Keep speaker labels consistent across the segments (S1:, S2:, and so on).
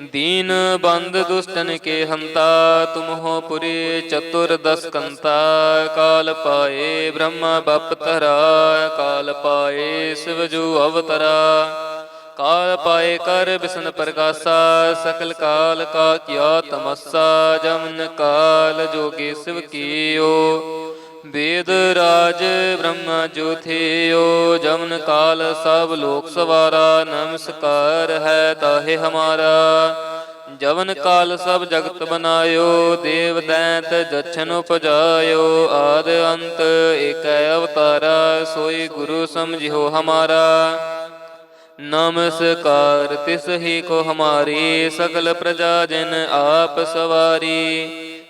S1: ਦੀਨ ਬੰਦ ਦੁਸ਼ਟਨ ਕੇ ਹੰਤਾ ਤੁਮ ਹੋ ਪੁਰੀ ਚਤੁਰ ਦਸ ਕੰਤਾ ਕਾਲ ਪਾਏ ਬ੍ਰਹਮਾ ਬਪ ਤਰਾ ਕਾਲ ਪਾਏ ਸਿਵ ਜੂ ਅਵਤਰਾ। ਕਾਲ ਪਾਏ ਕਰ ਬਿਸ਼ਨ ਪ੍ਰਗਾਸਾ, ਸਕਲ ਕਾਲ ਕਾ ਕੀਆ ਤਮਸਾ, ਜਮਨ ਕਾਲ ਜੋਗੀ ਸਿਵ ਕੀਓ। ਵੇਦ ਰਾਜ ਬ੍ਰਹਮ ਜੋਥਿਓ ਜਮਨ ਕਾਲ ਸਭ ਲੋਕ ਸਵਾਰਾ, ਨਮਸਕਾਰ ਹੈ ਤਾਹੇ ਹਮਾਰਾ। ਜਵਨ ਕਾਲ ਸਭ ਜਗਤ ਬਨਾਇਓ, ਦੇਵ ਦੈਂਤ ਜਛਨ ਉਪਜਾਇਓ, ਆਦ ਅੰਤ ਏਕੈ ਅਵਤਾਰਾ, ਸੋਈ ਗੁਰੂ ਸਮਝਿਓ ਹਮਾਰਾ। ਨਮਸਕਾਰ ਤਿਸ ਹੀ ਕੋ ਹਮਾਰੀ ਸਕਲ ਪ੍ਰਜਾ ਜਨ ਆਪ ਸਵਾਰੀ।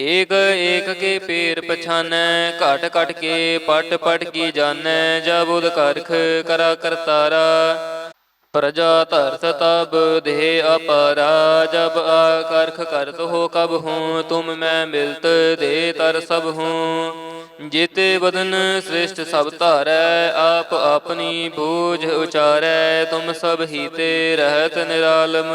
S1: ਏਕ ਏਕ ਕੇ ਪੇਰ ਪਛਾਨੈ, ਘਟ ਘਟ ਕੇ ਪਟ ਪਟ ਕੀ ਜਾਣੈ ਜਬੁਦ ਕਰਖ ਕਰਾ ਕਰਤਾਰਾ। ਪ੍ਰਜਾ ਧਰਤ ਤਬ ਦੇਹ ਅਪਰਾ, ਜਬ ਆਕਰਖ ਕਰਤ ਹੋ ਕਬ ਹੂੰ, ਤੁਮ ਮੈਂ ਮਿਲਤ ਦੇ ਤਰ ਸਭ ਹੂੰ। ਜੀਤੇ ਬਦਨ ਸ੍ਰਿਸ਼ਟ ਸਭ ਧਾਰੈ, ਆਪ ਆਪਣੀ ਬੂਝ ਉਚਾਰੈ, ਤੁਮ ਸਭ ਹੀ ਤੇ ਰਹਿਤ ਨਿਰਾਲਮ।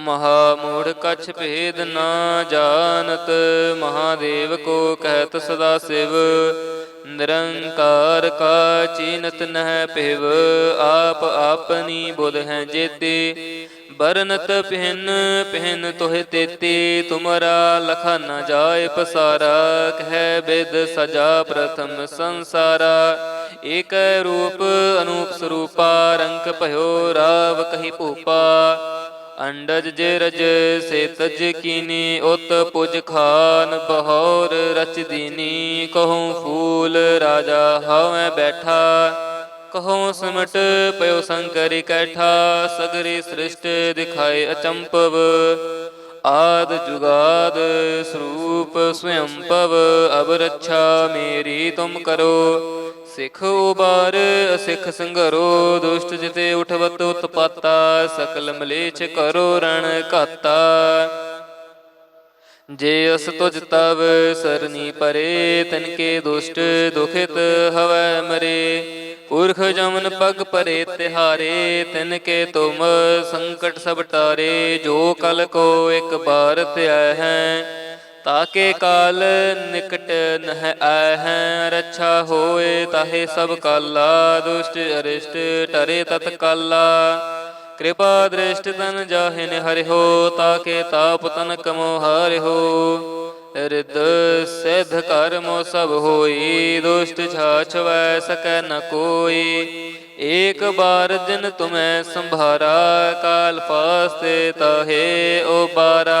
S1: ਮਹਾ ਮੂੜ ਕਛ ਭੇਦ ਨਾ ਜਾਣਤ, ਮਹਾਦੇਵ ਕੋ ਕਹਿਤ ਸਦਾ ਸਿਵ। ਨਿਰੰਕਾਰ ਕਾ ਚੀਨਤ ਨਹਿ ਪਿਵ ਆਪ ਆਪਨੀ ਬੁਧ ਹੈ ਜੇਤੇ। ਬਰਨਤ ਪਹਿਨ ਪਹਿਨ ਤੋਹਿ ਤੇਤੀ, ਤੁਮਰਾ ਲਖਾ ਨ ਜਾਏ ਪਸਾਰਾ, ਕਹਿ ਬਿਦ ਸਜਾ ਪ੍ਰਥਮ ਸੰਸਾਰਾ। ਏਕ ਰੂਪ ਅਨੂਪ ਸਰੂਪਾ, ਰੰਗ ਭਇਓ ਰਾਵ ਕਹੀ ਭੂਪਾ। ਅੰਡਜ ਜੇ ਰਜ ਸੇ ਤਜ ਕੀਨੀ, ਉਤ ਪੁਜ ਖਾਨ ਬਹੌਰ ਰਚ ਦੀਨੀ। ਕਹੂੰ ਫੂਲ ਰਾਜਾ ਹਉਐ ਬੈਠਾ, ਕਹੋ ਸਮਟ ਪਇਓ ਸੰਕਰ ਕੈਠਾ। ਸਗਰੀ ਸ੍ਰਿਸ਼ਟ ਦਿਖਾਏ ਅਚੰਪਵ, ਆਦ ਜੁਗਾਦ ਸਰੂਪ ਸਵਯੰ ਪਵ ਅਬ ਰੱਛਾ ਮੇਰੀ ਤੁਮ ਕਰੋ ਸਿੱਖ ਉਬਾਰ ਅਸਿੱਖ ਸੰਗਰੋ, ਦੁਸ਼ਟ ਜਿਤੇ ਉਠਵਤ ਉਤਪਾਤਾ, ਸਕਲ ਮਲੇਛ ਕਰੋ ਰਣ ਘਾਤਾ। ਜੇ ਅਸ ਤੁਜ ਤਵ ਸਰਨੀ ਪਰੇ, ਤਨ ਕੇ ਦੁਸ਼ਟ ਦੁਖਿਤ ਹਵੈ ਮਰੇ। ਪੁਰਖ ਜਮਨ ਪਗ ਪਰੇ ਤਿਹਾਰੇ, ਤਿਨ ਕੇ ਤੁਮ ਸੰਕਟ ਸਭ ਟਾਰੇ। ਜੋ ਕਲ ਕੋ ਇੱਕ ਬਾਰ ਧਿਆਇ ਹੈ ਤਾਕੇ ਕਾਲ ਨਿਕਟ ਨਹ ਆਇ ਹੈ ਰੱਛਾ ਹੋਏ ਤਾਹੇ ਸਭ ਕਾਲਾ, ਦੁਸ਼ਟ ਅਰਿਸ਼ਟ ਟਰੇ ਤਤ ਕਾਲਾ। ਕਿਰਪਾ ਦ੍ਰਿਸ਼ਟ ਤਨ ਜਾਹਿਨ ਹਰਿ ਹੋ ਤਾਕੇ ਤਾਪ ਤਨ ਕਮੋ ਹਰਿ ਹੋ ਰਿਦ ਸਿਧ ਕਰਮੋ ਸਭ ਹੋਈ, ਦੁਸ਼ਟ ਛਾਛਵੈ ਸਕੈ ਨ ਕੋਈ। ਏਕ ਬਾਰ ਜਿਨ ਤੁਮੈ ਸੰਭਾਰਾ, ਕਾਲ ਫਾਸਤੇ ਤਾਹੇ ਬਾਰਾ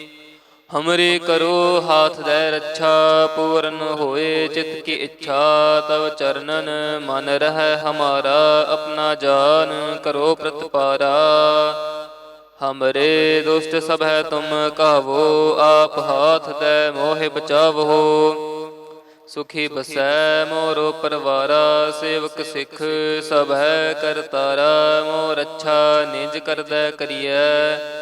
S1: ਹਮਰੇ ਕਰੋ ਹਾਥ ਦੈ ਰੱਛਾ ਪੂਰਨ ਹੋਏ ਚਿਤ ਕੀ ਇੱਛਾ ਤਵ ਚਰਨਨ ਮਨ ਰਹਿ ਹਮਾਰਾ ਆਪਣਾ ਜਾਨ ਕਰੋ ਪ੍ਰਤਪਾਰਾ ਹਮਰੇ ਦੁਸ਼ਟ ਸਭ ਹੈ ਤੁਮ ਕਹਵੋ ਆਪ ਹਾਥ ਦੇ ਮੋਹਿ ਬਚਾਵੋ ਸੁਖੀ ਬਸੈ ਮੋਰੋ ਪਰਵਾਰਾ ਸੇਵਕ ਸਿੱਖ ਸਭ ਹੈ ਕਰਤਾਰਾ ਮੋਰ ਅੱਛਾ ਨਿਜ ਕਰਦੈ ਕਰੀਐ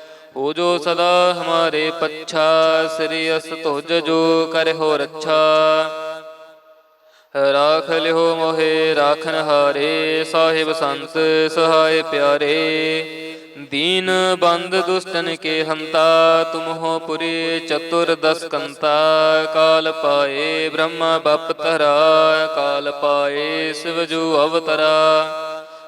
S1: ਹੋ ਜੋ ਸਦਾ ਹਮਾਰੇ ਪੱਛਾ, ਸ੍ਰੀ ਅਸ ਤੁਜ ਜੋ ਕਰੇ ਰੱਛਾ। ਰਾਖ ਲਿਓ ਮੋਹੇ, ਰਾਖਨ ਹਾਰੇ, ਸਾਹਿਬ ਸੰਤ ਸਹਾਇ ਪਿਆਰੇ। ਦੀਨ ਬੰਦ ਦੁਸ਼ਟਨ ਕੇ ਹੰਤਾ, ਤੁਮ ਹੋ ਪੁਰੀ ਚਤੁਰ ਦਸ ਕੰਤਾ ਕਾਲ ਪਾਏ ਬ੍ਰਹਮਾ ਬਪ ਤਰਾ ਕਾਲ ਪਾਏ ਸਿਵ ਜੂ ਅਵਤਰਾ।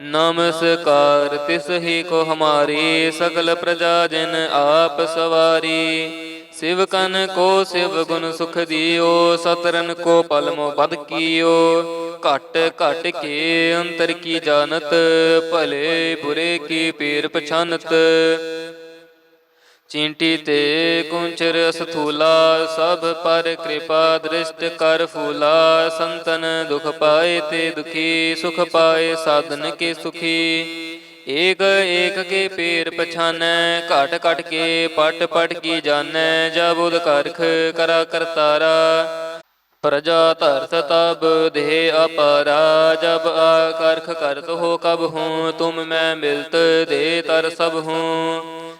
S1: ਨਮਸਕਾਰ, ਤਿਸ ਹੀ ਕੋ ਹਮਾਰੀ ਸਗਲ ਪ੍ਰਜਾ ਜਨ ਆਪ ਸਵਾਰੀ। ਸਿਵ ਕਨ ਕੋ ਸਿਵ ਗੁਣ ਸੁਖ ਦਿਓ, ਸਤਰਨ ਕੋ ਪਲਮੋ ਬਦ ਕੀਓ। ਘਟ ਘਟ ਕੇ ਅੰਤਰ ਕੀ ਜਾਣਤ, ਭਲੇ ਬੁਰੇ ਕੀ ਪੀਰ ਪਛਾਨਤ। ਚਿੰਟੀ ਤੇ ਕੁੰਚਰ ਅਸਥੂਲਾ, ਸਭ ਪਰ ਕਿਰਪਾ ਦ੍ਰਿਸ਼ਟ ਕਰ ਫੂਲਾ। ਸੰਤਨ ਦੁਖ ਪਾਏ ਤੇ ਦੁਖੀ, ਸੁਖ ਪਾਏ ਸਾਧਨ ਕੇ ਸੁਖੀ। ਏਕ ਏਕ ਕੇ ਪੀਰ ਪਛਾਨੈ, ਘਟ ਘਟ ਕੇ ਪਟ ਪਟ ਕੀ ਜਾਣੈ, ਜਬ ਉਦ ਕਰਖ ਕਰਾ ਕਰਤਾਰਾ। ਪ੍ਰਜਾ ਧਰਤ ਤਬ ਦੇ ਅਪਾਰਾ, ਜਬ ਆਕਰਖ ਕਰਤ ਹੋ ਕਬ ਹੂੰ, ਤੁਮ ਮੈਂ ਮਿਲਤ ਦੇ ਤਰ ਸਭ ਹੂੰ।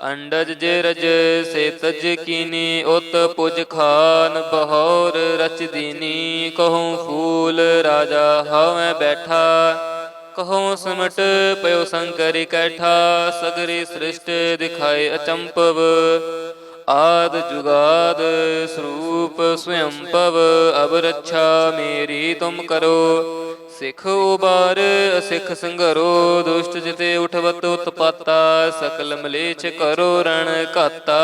S1: ਅੰਡਜ ਜੇ ਰਜ ਸੇ ਤਜ ਕੀਨੀ, ਉਤ ਪੁਜ ਖਾਨ ਬਹੌਰ ਰਚ ਦੀਨੀ। ਕਹੂੰ ਫੂਲ ਰਾਜਾ ਹਉਐ ਬੈਠਾ, ਕਹੋ ਸਮਟ ਪਇਓ ਸੰਕਰ ਕੈਠਾ। ਸਗਰੀ ਸ੍ਰਿਸ਼ਟ ਦਿਖਾਏ ਅਚੰਪਵ, ਆਦ ਜੁਗਾਦ ਸਰੂਪ ਸਵਯੰ ਪਵ ਅਬ ਰੱਛਾ ਮੇਰੀ ਤੁਮ ਕਰੋ ਸਿੱਖ ਉਬਾਰ ਅਸਿੱਖ ਸੰਗਰੋ, ਦੁਸ਼ਟ ਜਿਤੇ ਉਠਵਤ ਉਤਪਾਤਾ, ਸਕਲ ਮਲੇਛ ਕਰੋ ਰਣ ਘਾਤਾ।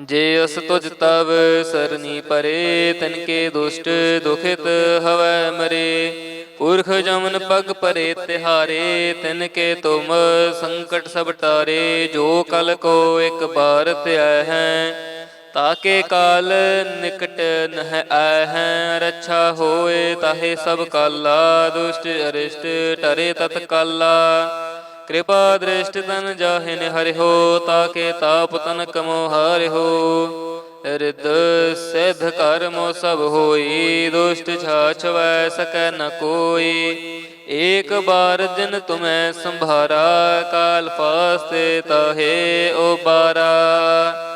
S1: ਜੇ ਅਸ ਤੁਜ ਤਵ ਸਰਨੀ ਪਰੇ ਤਨਕੇ ਦੁਸ਼ਟ ਦੁਖਿਤ ਹਵੈ ਮਰੇ। ਪੁਰਖ ਜਮਨ ਪਗ ਪਰੇ ਤਿਹਾਰੇ ਤਿਨਕੇ ਤੁਮ ਸੰਕਟ ਸਭ ਟਾਰੇ। ਜੋ ਕਲ ਕੋ ਇੱਕ ਬਾਰ ਧਿਆ ਹੈ ਤਾਕੇ ਕਾਲ ਨਿਕਟ ਨਹ ਆਇ ਹੈ ਰੱਛਾ ਹੋਏ ਤਾਹੇ ਸਭ ਕਾਲਾ, ਦੁਸ਼ਟ ਅਰਿਸ਼ਟ ਟਰੇ ਤਤ ਕਾਲਾ। ਕਿਰਪਾ ਦ੍ਰਿਸ਼ਟ ਤਨ ਜਾਹਿਨ ਹੋ, ਤਾਕੇ ਤਾਪ ਤਨ ਕਮੋ ਹਰਿਓ ਰਿਦ ਸਿਧ ਕਰਮੋ ਸਭ ਹੋਈ, ਦੁਸ਼ਟ ਛਾਛਵੈ ਸਕੈ ਨ ਕੋਈ। ਏਕ ਬਾਰ ਜਿਨ ਤੁਮੈ ਸੰਭਾਰਾ, ਕਾਲ ਫਾਸਤੇ ਤਾਹੇ ਓ ਬਾਰਾ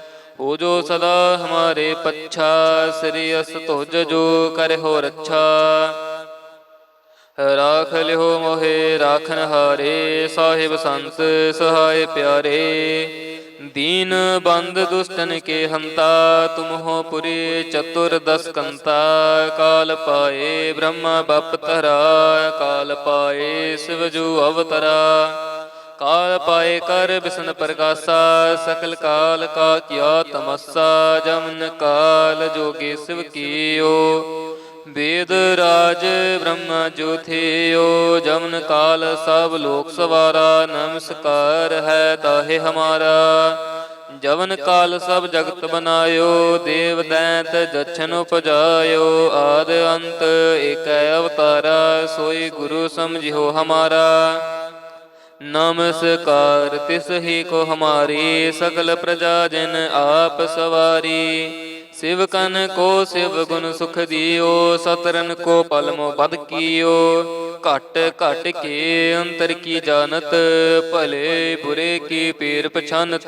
S1: ਹੋ ਜੋ ਸਦਾ ਹਮਾਰੇ ਪੱਛਾ, ਸ੍ਰੀ ਅਸ ਤੁਜ ਜੋ ਕਰੇ ਰੱਛਾ। ਰਾਖ ਲਿਓ ਮੋਹਿ ਰਾਖਨ ਹਾਰੇ ਸਾਹਿਬ ਸੰਤ, ਸਹਾਇ ਪਿਆਰੇ। ਦੀਨ ਬੰਦ ਦੁਸ਼ਟਨ ਕੇ ਹੰਤਾ ਤੁਮ ਹੋ ਪੁਰੀ ਚਤੁਰ ਦਸ ਕੰਤਾ ਕਾਲ ਪਾਏ ਬ੍ਰਹਮ ਬਪ ਤਰਾ ਕਾਲ ਪਾਏ ਸਿਵਜੂ ਅਵਤਰਾ। ਕਾਲ ਪਾਏ ਕਰ ਬਿਸ਼ਨ ਪ੍ਰਕਾਸ਼ਾ ਸਕਲ ਕਾਲ ਕਾ ਕੀਆ ਤਮਸਾ, ਜਮਨ ਕਾਲ ਜੋਗੀ ਸਿਵ ਕੀਓ। ਵੇਦ ਰਾਜ ਬ੍ਰਹਮ ਜੋਥਿਓ ਜਮਨ ਕਾਲ ਸਭ ਲੋਕ ਸਵਾਰਾ, ਨਮਸਕਾਰ ਹੈ ਤਾਹੇ ਹਮਾਰਾ। ਜਵਨ ਕਾਲ ਸਭ ਜਗਤ ਬਨਾਇਓ, ਦੇਵ ਦੈਂਤ ਜਛਨ ਉਪਜਾਇਓ, ਆਦ ਅੰਤ ਏਕੈ ਅਵਤਾਰਾ, ਸੋਈ ਗੁਰੂ ਸਮਝਿਓ ਹਮਾਰਾ। ਨਮਸਕਾਰ, ਤਿਸ ਹੀ ਕੋ ਹਮਾਰੀ ਸਗਲ ਪ੍ਰਜਾ ਜਨ ਆਪ ਸਵਾਰੀ। ਸਿਵਕਨ ਕੋ ਸਿਵ ਗੁਣ ਸੁਖ ਦਿਓ, ਸਤਰਨ ਕੋ ਪਲਮੋ ਬਦ ਕੀਓ। ਘਟ ਘਟ ਕੇ ਅੰਤਰ ਕੀ ਜਾਣਤ, ਭਲੇ ਬੁਰੇ ਕੀ ਪੀਰ ਪਛਾਨਤ।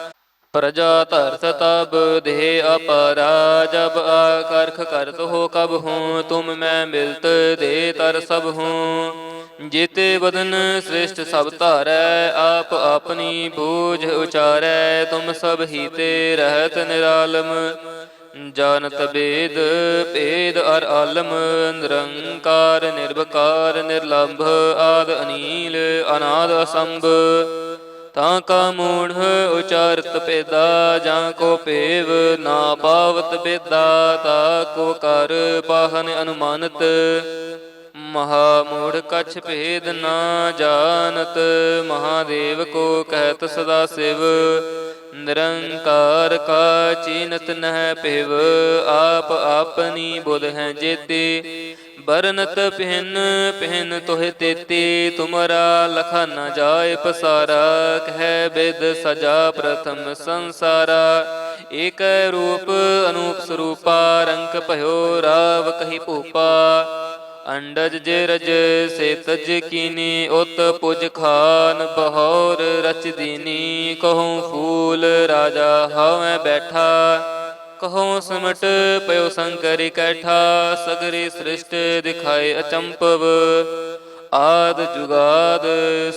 S1: ਪ੍ਰਜਾ ਧਰਤ ਤਬ ਦੇਹ ਅਪਾਰਾ ਜਬ ਆਕਰਖ ਕਰਤ ਹੋ ਕਬ ਹੂੰ, ਤੁਮ ਮੈਂ ਮਿਲਤ ਦੇ ਤਰ ਸਭ ਹੂੰ। ਜੀਤੇ ਬਦਨ ਸ੍ਰਿਸ਼ਟ ਸਭ ਧਾਰੈ, ਆਪ ਆਪਣੀ ਬੂਝ ਉਚਾਰੈ, ਤੁਮ ਸਭ ਹੀ ਤੇ ਰਹਿਤ ਨਿਰਾਲਮ। ਜਾਨਤ ਬੇਦ, ਭੇਦ ਅਰ ਆਲਮ, ਨਿਰੰਕਾਰ ਨਿਰਭਕਾਰ ਨਿਰਲੰਭ, ਆਦ ਅਨੀਲ, ਅਨਾਦ ਅਸੰਭ। ਤਾਂ ਕਾ ਮੂਣ ਉਚਾਰਤ ਪੇਦਾ ਜਾਂ ਕੋ ਪੇਵ ਨਾ ਪਾਵਤ ਬੇਦਾ ਤਾ ਕੋ ਕਰ ਪਾਹਨ ਅਨੁਮਾਨਤ। ਮਹਾ ਮੂੜ ਕਛ ਭੇਦ ਨਾ ਜਾਣਤ, ਮਹਾਦੇਵ ਕੋ ਕਹਿਤ ਸਦਾ ਸਿਵ। ਨਿਰੰਕਾਰ ਕਾ ਚੀਨਤ ਨਹਿ ਪਿਵ ਆਪ ਆਪਨੀ ਬੁਧ ਹੈ ਜੇਤੇ। ਬਰਨਤ ਪਹਿਨ ਪਹਿਨ ਤੋਹਿ ਤੇਤੀ, ਤੁਮਰਾ ਲਖਾ ਨ ਜਾਏ ਪਸਾਰਾ, ਕਹਿ ਬਿਦ ਸਜਾ ਪ੍ਰਥਮ ਸੰਸਾਰਾ। ਏਕ ਰੂਪ ਅਨੂਪ ਸਰੂਪਾ, ਰੰਗ ਭਇਓ ਰਾਵ ਕਹੀ ਭੂਪਾ। ਅੰਡਜ ਜੇ ਰਜ ਸੇ ਤਜ ਕੀਨੀ, ਉਤ ਪੁਜ ਖਾਨ ਬਹੌਰ ਰਚ ਦੀਨੀ, ਕਹੂੰ ਫੂਲ ਰਾਜਾ ਹਉਐ ਬੈਠਾ। ਕਹੋ ਸਮਟ ਪਇਓ ਸੰਕਰ ਇਕੱਠਾ ਸਗਰੀ ਸ੍ਰਿਸ਼ਟ ਦਿਖਾਏ ਅਚੰਪਵ। ਆਦ ਜੁਗਾਦ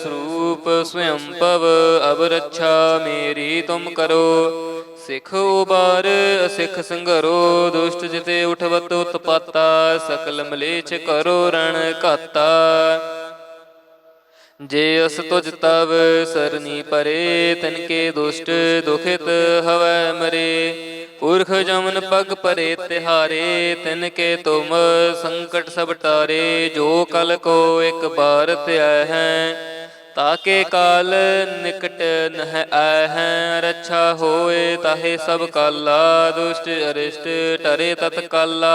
S1: ਸਰੂਪ ਸਵਯੰ ਪਵ ਅਬ ਰੱਛਾ ਮੇਰੀ ਤੁਮ ਕਰੋ। ਸਿੱਖ ਉਬਾਰ, ਅਸਿੱਖ ਸੰਗਰੋ, ਦੁਸ਼ਟ ਜਿਤੇ ਉਠਵਤ ਉਤਪਾਤਾ, ਸਕਲ ਮਲੇਛ ਕਰੋ ਰਣ ਘਾਤਾ। ਜੇ ਅਸ ਤੁਜ ਤਵ ਸਰਨੀ ਪਰੇ, ਤਨ ਕੇ ਦੁਸ਼ਟ ਦੁਖਿਤ ਹਵੈ ਮਰੇ। ਪੁਰਖ ਜਮਨ ਪਗ ਪਰੇ ਤਿਹਾਰੇ, ਤਿਨ ਕੇ ਤੁਮ ਸੰਕਟ ਸਭ ਟਾਰੇ। ਜੋ ਕਲ ਕੋ ਇੱਕ ਬਾਰ ਧਿਆ ਹੈ ਤਾਕੇ ਕਾਲ ਨਿਕਟ ਨਹਿ ਆਇ ਹੈ। ਰੱਛਾ ਹੋਏ ਤਾਹੇ ਸਭ ਕਾਲਾ, ਦੁਸ਼ਟ ਅਰਿਸ਼ਟ ਟਰੇ ਤਤ ਕਾਲਾ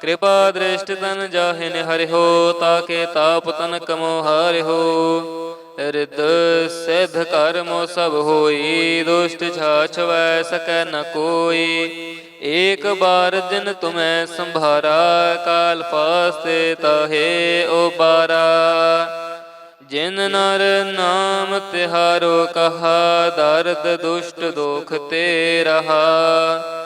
S1: ਕਿਰਪਾ ਦ੍ਰਿਸ਼ਟ ਤਨ ਜਾਹਿਨ ਹਰਿਓ ਤਾਕੇ ਤਾਪ ਤਨ ਕਮੋ ਹਰਿਓ ਰਿਦ ਸਿਧ ਕਰਮੋ ਸਭ ਹੋਈ, ਦੁਸ਼ਟ ਛਾਛਵੈ ਸਕੈ ਨ ਕੋਈ। ਏਕ ਬਾਰ ਦਿਨ ਤੁਮੈ ਸੰਭਾਰਾ, ਕਾਲ ਫਾਸਤੇ ਤਾਹੇ ਉਬਾਰਾ। ਜਿਨ ਨਰ ਨਾਮ ਤਿਹਾਰੋ ਕਹਾ, ਦਰਦ ਦੁਸ਼ਟ ਦੋਖ ਤੇ ਰਹਾ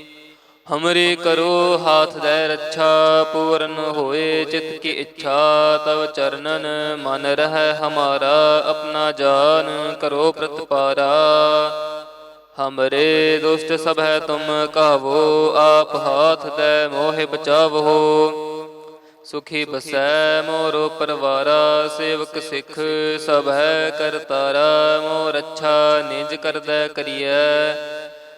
S1: ਹਮਰੀ ਕਰੋ ਹਾਥ ਦੈ ਰੱਛਾ, ਪੂਰਨ ਹੋਏ ਚਿਤ ਕੀ ਇੱਛਾ, ਤਵ ਚਰਨਨ ਮਨ ਰਹਿ ਹਮਾਰਾ, ਆਪਣਾ ਜਾਨ ਕਰੋ ਪ੍ਰਤਪਾਰਾ। ਹਮਰੇ ਦੁਸ਼ਟ ਸਭ ਹੈ ਤੁਮ ਕਹਵੋ ਆਪ ਹਾਥ ਦੇ ਮੋਹਿ ਬਚਾਵੋ। ਸੁਖੀ ਬਸੈ ਮੋਰੋ ਪਰਵਾਰਾ, ਸੇਵਕ ਸਿੱਖ ਸਭ ਹੈ ਕਰਤਾਰਾ। ਮੋਰ ਅੱਛਾ ਨਿਜ ਕਰਦਾ ਕਰੀਐ।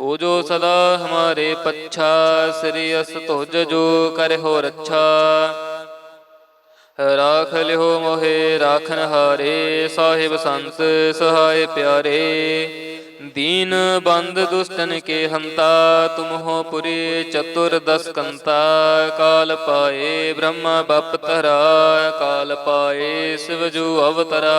S1: ਹੋ ਜੋ ਸਦਾ ਹਮਾਰੇ ਪੱਛਾ, ਸ੍ਰੀ ਅਸ ਤੁਜ ਜੋ ਕਰੇ ਰੱਛਾ। ਰਾਖ ਲਿਓ ਮੋਹਿ, ਰਾਖਨ ਹਾਰੇ, ਸਾਹਿਬ ਸੰਤ ਸਹਾਇ ਪਿਆਰੇ। ਦੀਨ ਬੰਦ ਦੁਸ਼ਟਨ ਕੇ ਹੰਤਾ, ਤੁਮ ਹੋ ਪੁਰੀ ਚਤੁਰ ਦਸ ਕੰਤਾ ਕਾਲ ਪਾਏ ਬ੍ਰਹਮ ਬਪ ਤਰਾ ਕਾਲ ਪਾਏ ਸਿਵ ਜੂ ਅਵਤਰਾ।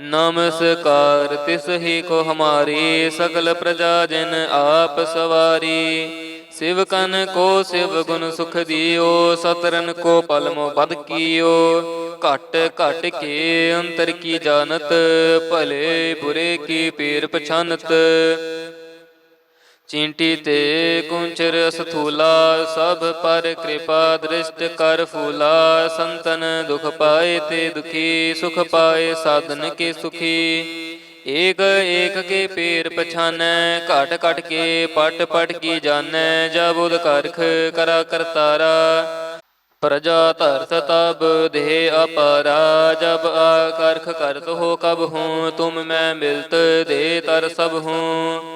S1: ਨਮਸਕਾਰ, ਤਿਸ ਹੀ ਕੋ ਹਮਾਰੀ ਸਗਲ ਪ੍ਰਜਾ ਜਨ ਆਪ ਸਵਾਰੀ। ਸਿਵਕਨ ਕੋ ਸਿਵ ਗੁਣ ਸੁਖ ਦਿਓ, ਸਤਰਨ ਕੋ ਪਲਮੋ ਬਦ ਕੀਓ। ਘਟ ਘਟ ਕੇ ਅੰਤਰ ਕੀ ਜਾਣਤ, ਭਲੇ ਬੁਰੇ ਕੀ ਪੀਰ ਪਛਾਨਤ। ਚਿੰਟੀ ਤੇ ਕੁੰਚਰ ਸਥੂਲਾ ਸਭ ਪਰ ਕਿਰਪਾ ਦ੍ਰਿਸ਼ਟ ਕਰ ਫੂਲਾ ਸੰਤਨ ਦੁਖ ਪਾਏ ਤੇ ਦੁਖੀ ਸੁਖ ਪਾਏ ਸਾਧਨ ਕੇ ਸੁਖੀ ਏਕ ਏਕ ਕੇ ਪੀਰ ਪਛਾਨੈ ਘਟ ਘਟ ਕੇ ਪਟ ਪਟ ਕੀ ਜਾਣੈ ਜਬੁਦ ਕਰਖ ਕਰਾ ਕਰਤਾਰਾ ਪ੍ਰਜਾ ਧਰਤ ਤਬ ਦੇਹ ਅਪਰਾ ਜਬ ਆਕਰਖ ਕਰਤ ਹੋ ਕਬ ਹੂੰ ਤੁਮ ਮੈਂ ਮਿਲਤ ਦੇ ਤਰ ਸਭ ਹੂੰ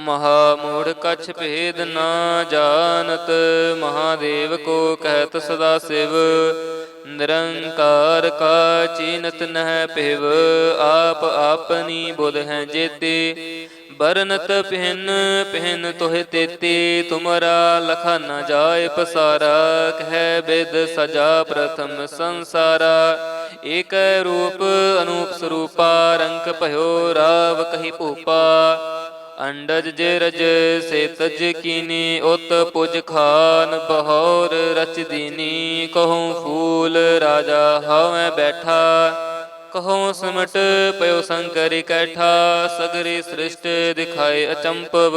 S1: ਮਹਾ ਮੂੜ ਕਛ ਭੇਦ ਨਾ ਜਾਣਤ, ਮਹਾਦੇਵ ਕੋ ਕਹਿਤ ਸਦਾ ਸਿਵ। ਨਿਰੰਕਾਰ ਕਾ ਚੀਨਤ ਨਹਿ ਪਿਵ ਆਪ ਆਪਨੀ ਬੁਧ ਹੈ ਜੇਤੇ। ਬਰਨਤ ਪਹਿਨ ਪਹਿਨ ਤੋਹਿ ਤੇਤੀ, ਤੁਮਰਾ ਲਖਾ ਨ ਜਾਏ ਪਸਾਰਾ, ਕਹਿ ਬਿਦ ਸਜਾ ਪ੍ਰਥਮ ਸੰਸਾਰਾ। ਏਕ ਰੂਪ ਅਨੂਪ ਸਰੂਪਾ, ਰੰਗ ਭਇਓ ਰਾਵ ਕਹੀ ਭੂਪਾ। ਅੰਡਜ ਜੇ ਰਜ ਸੇ ਤਜ ਕੀਨੀ, ਉਤ ਪੁਜ ਖਾਨ ਬਹੌਰ ਰਚ ਦੀਨੀ। ਕਹੂੰ ਫੂਲ ਰਾਜਾ ਹਉਐ ਬੈਠਾ, ਕਹੋ ਸਮਟ ਪਇਓ ਸੰਕਰ ਕੈਠਾ। ਸਗਰੀ ਸ੍ਰਿਸ਼ਟ ਦਿਖਾਏ ਅਚੰਪਵ,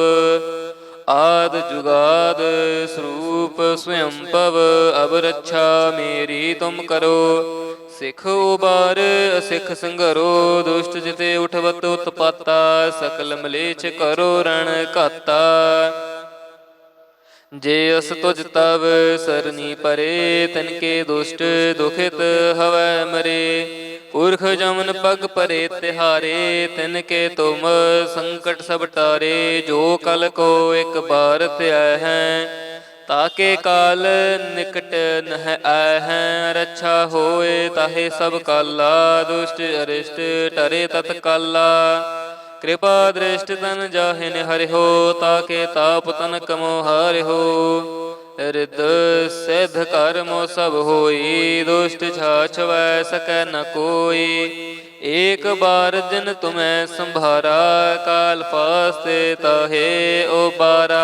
S1: ਆਦ ਜੁਗਾਦ ਸਰੂਪ ਸਵਯੰ ਪਵ ਅਬ ਰੱਛਾ ਮੇਰੀ ਤੁਮ ਕਰੋ ਸਿੱਖ ਉਬਾਰ ਅਸਿੱਖ ਸੰਗਰੋ, ਦੁਸ਼ਟ ਜਿਤੇ ਉਠਵਤ ਉਤਪਾਤਾ, ਸਕਲ ਮਲੇਛ ਕਰੋ ਰਣ ਘਾਤਾ। ਜੇ ਅਸ ਤੁਜ ਤਵ ਸਰਨੀ ਪਰੇ, ਤਨ ਕੇ ਦੁਸ਼ਟ ਦੁਖਿਤ ਹਵੈ ਮਰੇ। ਪੁਰਖ ਜਮਨ ਪਗ ਪਰੇ ਤਿਹਾਰੇ, ਤਿਨ ਕੇ ਤੁਮ ਸੰਕਟ ਸਭ ਟਾਰੇ। ਜੋ ਕਲ ਕੋ ਇੱਕ ਬਾਰ ਧਿਆ ਹੈ ਤਾਕੇ ਕਾਲ ਨਿਕਟ ਨਹ ਆਇ ਹੈ ਰੱਛਾ ਹੋਏ ਤਾਹੇ ਸਭ ਕਾਲਾ, ਦੁਸ਼ਟ ਅਰਿਸ਼ਟ ਟਰੇ ਤਤ ਕਾਲਾ। ਕਿਰਪਾ ਦ੍ਰਿਸ਼ਟ ਤਨ ਜਾਹਿਨ ਹੋ ਤਾਕੇ ਤਾਪ ਤਨ ਕਮੋ ਹਰਿਓ ਰਿਦ ਸਿਧ ਕਰਮੋ ਸਭ ਹੋਈ, ਦੁਸ਼ਟ ਛਾਛਵੈ ਸਕੈ ਨ ਕੋਈ। ਏਕ ਬਾਰ ਜਿਨ ਤੁਮੈ ਸੰਭਾਰਾ, ਕਾਲ ਫਾਸਤੇ ਤਾਹੇ ਉਬਾਰਾ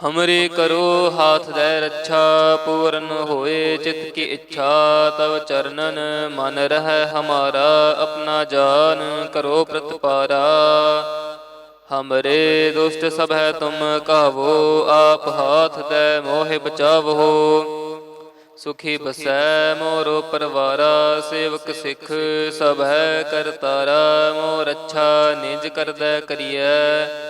S1: ਹਮਰੇ ਕਰੋ ਹਾਥ ਦੇ ਰੱਛਾ ਪੂਰਨ ਹੋਏ ਚਿਤ ਕੀ ਇੱਛਾ ਤਵ ਚਰਨਨ ਮਨ ਰਹਿ ਹਮਾਰਾ ਆਪਣਾ ਜਾਨ ਕਰੋ ਪ੍ਰਤਪਾਰਾ ਹਮਰੇ ਦੁਸ਼ਟ ਸਭ ਹੈ ਤੁਮ ਕਹਵੋ ਆਪ ਹਾਥ ਦੇ ਮੋਹਿ ਬਚਾਵੋ ਸੁਖੀ ਬਸੈ ਮੋਰੋ ਪਰਵਾਰਾ ਸੇਵਕ ਸਿੱਖ ਸਭ ਹੈ ਕਰਤਾਰਾ ਮੋਰ ਅੱਛਾ ਨਿਜ ਕਰਦਾ ਕਰੀਐ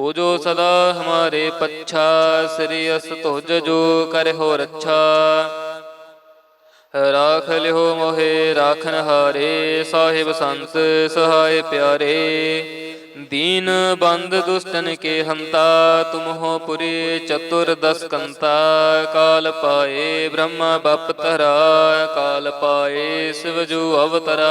S1: ਹੋ ਜੋ ਸਦਾ ਹਮਾਰੇ ਪੱਛਾ ਸ੍ਰੀ ਅਸ ਤੁਜ ਜੋ ਕਰੇ ਹੋ ਰੱਛਾ ਰਾਖ ਲਿਓ ਮੋਹੇ ਰਾਖਨ ਹਾਰੇ ਸਾਹਿਬ ਸੰਤ ਸਹਾਇ ਪਿਆਰੇ ਦੀਨ ਬੰਦ ਦੁਸ਼ਟਨ ਕੇ ਹੰਤਾ ਤੁਮ ਹੋ ਪੁਰੀ ਚਤੁਰ ਦਸ ਕੰਤਾ ਕਾਲ ਪਾਏ ਬ੍ਰਹਮਾ ਬਪ ਤਰਾ ਕਾਲ ਪਾਏ ਸਿਵ ਜੂ ਅਵਤਰਾ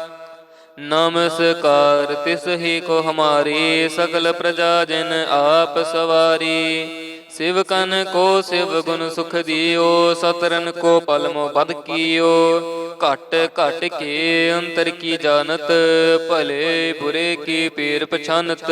S1: ਨਮਸਕਾਰ ਤਿਸ ਹੀ ਕੋ ਹਮਾਰੀ, ਸਗਲ ਪ੍ਰਜਾ ਜਨ ਆਪ ਸਵਾਰੀ। ਸਿਵਕਨ ਕੋ ਸਿਵ ਗੁਣ ਸੁਖ ਦਿਓ, ਸਤਰਨ ਕੋ ਪਲਮੋ ਬਦ ਕੀਓ। ਘਟ ਘਟ ਕੇ ਅੰਤਰ ਕੀ ਜਾਣਤ, ਭਲੇ ਬੁਰੇ ਕੀ ਪੀਰ ਪਛਾਨਤ।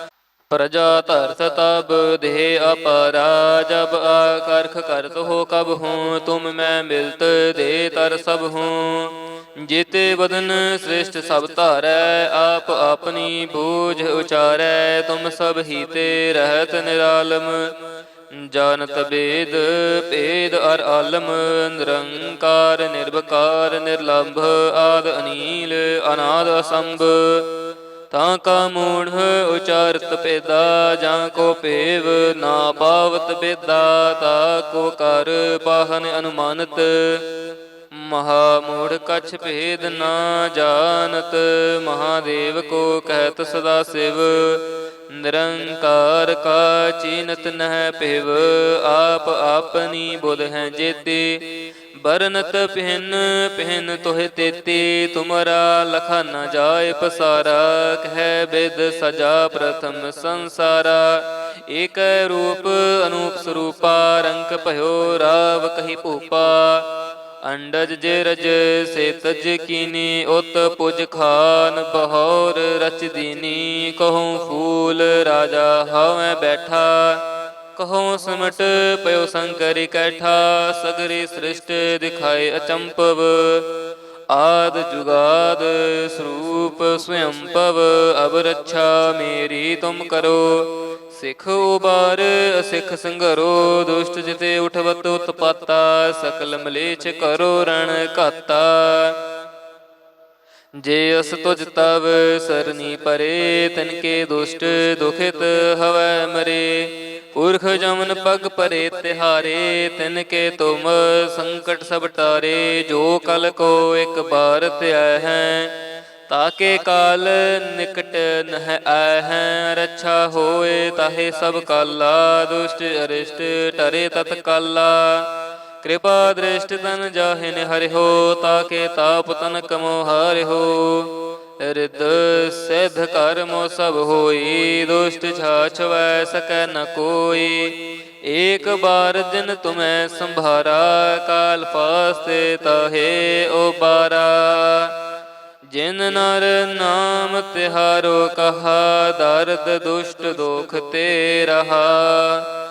S1: ਪ੍ਰਜਾ ਧਰਤ ਤਬ ਦੇਹ ਅਪਾਰਾ ਜਬ ਆਕਰਖ ਕਰਤ ਹੋ ਕਬ ਹੂੰ, ਤੁਮ ਮੈਂ ਮਿਲਤ ਦੇ ਤਰ ਸਭ ਹੂੰ। ਜੀਤੇ ਬਦਨ ਸ੍ਰਿਸ਼ਟ ਸਭ ਧਾਰੈ, ਆਪ ਆਪਣੀ ਬੂਝ ਉਚਾਰੈ, ਤੁਮ ਸਭ ਹੀ ਤੇ ਰਹਿਤ ਨਿਰਾਲਮ। ਜਾਣਤ ਬੇਦ, ਭੇਦ ਅਰ ਆਲਮ, ਨਿਰੰਕਾਰ ਨਿਰਭਕਾਰ ਨਿਰਲੰਭ, ਆਦ ਅਨੀਲ, ਅਨਾਦ ਅਸੰਭ। ਤਾਂ ਕਾ ਮੂੜ ਉਚਾਰਤ ਪੇਦਾ ਜਾਂ ਕੋ ਪੇਵ ਨਾ ਪਾਵਤ ਬੇਦਾ ਤਾ ਕੋ ਕਰ ਪਾਹਨ ਅਨੁਮਾਨਤ। ਮਹਾ ਮੂੜ ਕਛ ਭੇਦ ਨਾ ਜਾਣਤ, ਮਹਾਦੇਵ ਕੋ ਕਹਿਤ ਸਦਾ ਸਿਵ। ਨਿਰੰਕਾਰ ਕਾ ਚੀਨਤ ਨਹਿ ਪਿਵ ਆਪ ਆਪਨੀ ਬੁਧ ਹੈ ਜੇਤੇ। ਬਰਨਤ ਪਹਿਨ ਪਹਿਨ ਤੋਹਿ ਤੇਤੀ, ਤੁਮਰਾ ਲਖਾ ਨ ਜਾਏ ਪਸਾਰਾ, ਕਹਿ ਬਿਦ ਸਜਾ ਪ੍ਰਥਮ ਸੰਸਾਰਾ। ਏਕ ਰੂਪ ਅਨੂਪ ਸਰੂਪਾ, ਰੰਗ ਭਇਓ ਰਾਵ ਕਹੀ ਭੂਪਾ। ਅੰਡਜ ਜੇ ਰਜ ਸੇ ਤਜ ਕੀਨੀ, ਉਤ ਪੁਜ ਖਾਨ ਬਹੌਰ ਰਚ ਦੀਨੀ, ਕਹੂੰ ਫੂਲ ਰਾਜਾ ਹਉਐ ਬੈਠਾ। ਕਹੋ ਸਮਟ ਪਇਓ ਸੰਕਰ ਇਕੱਠਾ ਸਗਰੀ ਸ੍ਰਿਸ਼ਟ ਦਿਖਾਏ ਅਚੰਪਵ। ਆਦ ਜੁਗਾਦ ਸਰੂਪ ਸਵਯੰ ਪਵ ਅਬ ਰੱਛਾ ਮੇਰੀ ਤੁਮ ਕਰੋ। ਸਿੱਖ ਉਬਾਰ ਅਸਿੱਖ ਸੰਗਰੋ, ਦੁਸ਼ਟ ਜਿਤੇ ਉਠਵਤ ਉਤਪਾਤਾ, ਸਕਲ ਮਲੇਛ ਕਰੋ ਰਣ ਘਾਤਾ। ਜੇ ਅਸ ਤੁਜ ਤਵ ਸਰਨੀ ਪਰੇ ਤਨ ਕੇ ਦੁਸ਼ਟ ਦੁਖਿਤ ਹਵੈ ਮਰੇ। ਪੁਰਖ ਜਮਨ ਪਗ ਪਰੇ ਤਿਹਾਰੇ ਤਿਨ ਕੇ ਤੁਮ ਸੰਕਟ ਸਭ ਟਾਰੇ। ਜੋ ਕਲ ਕੋ ਇੱਕ ਬਾਰ ਧਿਆ ਹੈ ਤਾਕੇ ਕਾਲ ਨਿਕਟ ਨਹਿ ਆਇ ਹੈ ਰੱਛਾ ਹੋਏ ਤਾਹੇ ਸਭ ਕਾਲਾ ਦੁਸ਼ਟ ਅਰਿਸ਼ਟ ਟਰੇ ਤਤ ਕਾਲਾ। ਕਿਰਪਾ ਦ੍ਰਿਸ਼ਟ ਤਨ ਜਾਹਿਨ ਹਰਿਓ ਤਾਕੇ ਤਾਪ ਤਨ ਕਮੋ ਹਰਿਓ ਰਿਦ ਸਿਧ ਕਰਮੋ ਸਭ ਹੋਈ, ਦੁਸ਼ਟ ਛਾਛਵੈ ਸਕੈ ਨ ਕੋਈ। ਏਕ ਬਾਰ ਦਿਨ ਤੁਮੈ ਸੰਭਾਰਾ, ਕਾਲ ਫਾਸਤੇ ਤਾਹੇ ਉਬਾਰਾ। ਜਿਨ ਨਰ ਨਾਮ ਤਿਹਾਰੋ ਕਹਾ, ਦਰਦ ਦੁਸ਼ਟ ਦੋਖ ਤੇ ਰਹਾ